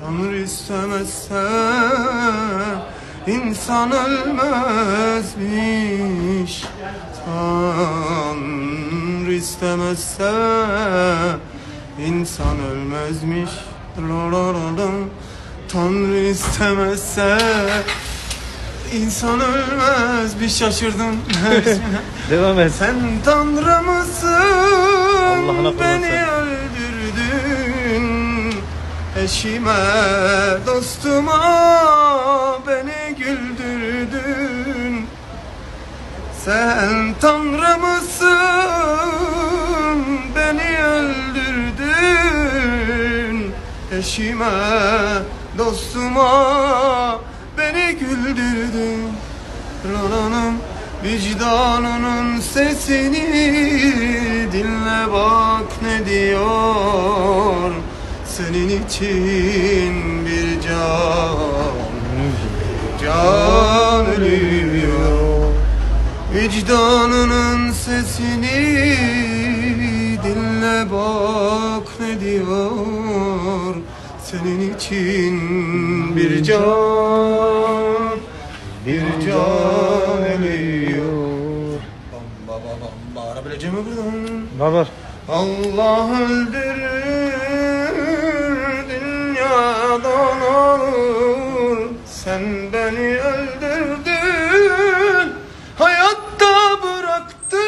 Tanrı istemezse insan ölmezmiş Tanrı istemezse insan ölmezmiş. Tanrı istemezse insan ölmez bir şaşırdım Devam et. Sen Tanrı mısın? Eşime, dostuma beni güldürdün. Sen Tanrı mısın? Beni öldürdün. Eşime, dostuma beni güldürdün. Rananım vicdanının sesini dinle bak ne diyor Senin için bir can Can ölüyor Vicdanının sesini dinle bak ne diyor Senin için bir can Bir can ölüyor Bamba bamba bağırabileceğim mi buradan? Var var. Allah öldürür Sen beni öldürdün Hayatta bıraktın.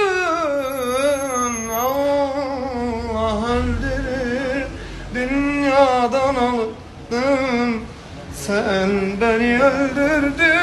Allah öldürür Dünyadan alıp Sen beni öldürdün.